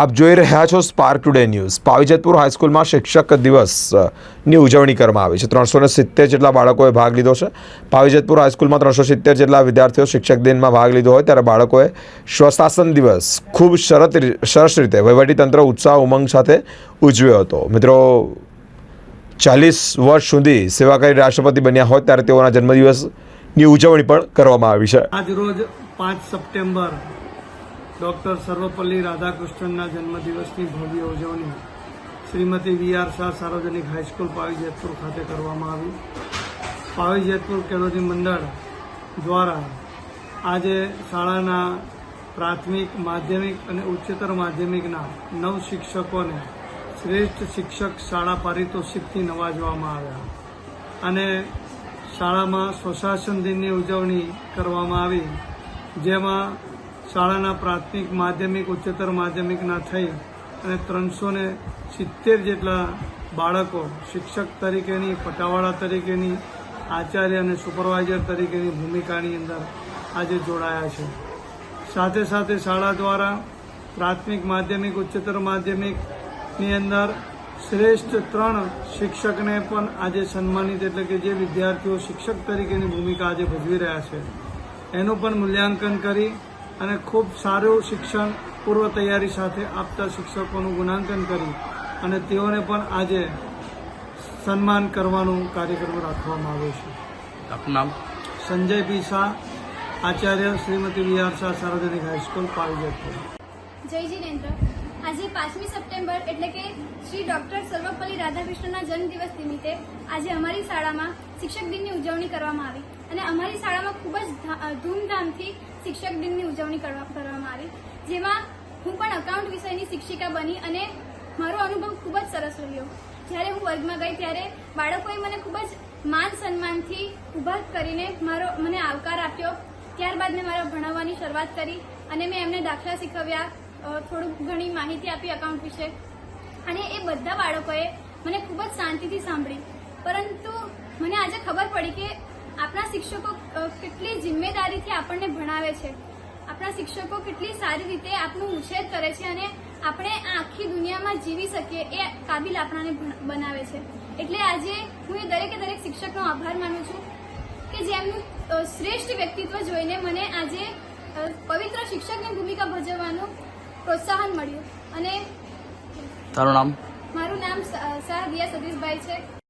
આપ જોઈ રહ્યા છો સ્પાર્ક ટુડે ન્યૂઝ પાવીજતપુર હાઈસ્કૂલમાં શિક્ષક દિવસની ઉજવણી કરવામાં આવી છે. ત્રણસો સિત્તેર જેટલા બાળકોએ ભાગ લીધો છે. પાવીજતપુર હાઈસ્કૂલમાં ત્રણસો સિત્તેર જેટલા વિદ્યાર્થીઓ શિક્ષક દિનમાં ભાગ લીધો હોય ત્યારે બાળકોએ સ્વશાસન દિવસ ખૂબ શરત સરસ રીતે વહીવટીતંત્ર ઉત્સાહ ઉમંગ સાથે ઉજવ્યો હતો. મિત્રો, ચાલીસ વર્ષ સુધી સેવા કરી રાષ્ટ્રપતિ બન્યા હોય ત્યારે તેઓના જન્મદિવસની ઉજવણી પણ કરવામાં આવી છે. આજ રોજ પાંચ સપ્ટેમ્બર ડૉક્ટર સર્વપલ્લી રાધાકૃષ્ણનના જન્મદિવસની ભવ્ય ઉજવણી શ્રીમતી વી આર શાહ સાર્વજનિક હાઈસ્કૂલ પાવી જેતપુર ખાતે કરવામાં આવી. પાવી જેતપુર કેળવણી મંડળ દ્વારા આજે શાળાના પ્રાથમિક, માધ્યમિક અને ઉચ્ચતર માધ્યમિકના નવ શિક્ષકોને શ્રેષ્ઠ શિક્ષક શાળા પારિતોષિકથી નવાજવામાં આવ્યા. અને શાળામાં સ્વશાસન દિનની ઉજવણી કરવામાં આવી, જેમાં શાળાના પ્રાથમિક, માધ્યમિક, ઉચ્ચતર માધ્યમિકના થઈ અને ત્રણસો ને સિત્તેર જેટલા બાળકો શિક્ષક તરીકેની, પટાવાળા તરીકેની, આચાર્ય અને સુપરવાઇઝર તરીકેની ભૂમિકાની અંદર આજે જોડાયા છે. સાથે સાથે શાળા દ્વારા પ્રાથમિક, માધ્યમિક, ઉચ્ચતર માધ્યમિકની અંદર શ્રેષ્ઠ ત્રણ શિક્ષકને પણ આજે સન્માનિત એટલે કે જે વિદ્યાર્થીઓ શિક્ષક તરીકેની ભૂમિકા આજે ભજવી રહ્યા છે. એનું પણ મૂલ્યાંકન કરી અને ખૂબ સારું શિક્ષણ પૂર્વ તૈયારી સાથે આપતા શિક્ષકોનું ગુણાંકન કરી અને તેઓને પણ આજે સન્માન કરવાનો કાર્યક્રમ રાખવામાં આવ્યો છે. આપનું નામ? સંજય પી શાહ આચાર્ય શ્રીમતી વી આર શાહ સાર્વજનિક હાઈસ્કૂલ પાવીજતપુર જય જીનેન્દ્ર આજે પાંચમી સપ્ટેમ્બર એટલે કે શ્રી ડોક્ટર સર્વપલ્લી રાધાકૃષ્ણના જન્મદિવસ નિમિત્તે આજે અમારી શાળામાં શિક્ષક દિનની ઉજવણી કરવામાં આવી. અને અમારી શાળામાં ખૂબ જ ધૂમધામથી શિક્ષક દિનની ઉજવણી કરવા- કરવામાં આવી. જેમાં હું પણ અકાઉન્ટ વિષયની શિક્ષિકા બની અને મારો અનુભવ ખૂબ જ સરસ રહ્યો. જ્યારે હું વર્ગમાં ગઈ ત્યારે બાળકોએ મને ખૂબ જ માન સન્માનથી ઊભા કરીને મારો, મને આવકાર આપ્યો. ત્યારબાદ મેં મારા ભણાવવાની શરૂઆત કરી અને મેં એમને દાખલા શીખવ્યા થોડું ઘણી માહિતી આપી અકાઉન્ટ વિશે. અને એ બધા બાળકોએ મને ખૂબ જ શાંતિથી સાંભળી. પરંતુ મને આજે ખબર પડી કે આપણા શિક્ષકો કેટલી જિમ્મેદારીથી આપણને ભણાવે છે. આપણા શિક્ષકો કેટલી સારી રીતે આપણું ઉછેર કરે છે અને આપણે આ આખી દુનિયામાં જીવી શકીએ એ કાબિલ આપણાને બનાવે છે. એટલે આજે હું એ દરેકે દરેક શિક્ષકનો આભાર માનું છું કે જેમનું શ્રેષ્ઠ વ્યક્તિત્વ જોઈને મને આજે પવિત્ર શિક્ષકની ભૂમિકા ભજવવાનું પ્રોત્સાહન મળ્યું. અને તારું નામ? મારું નામ સાહ દિયા સતીશભાઈ છે.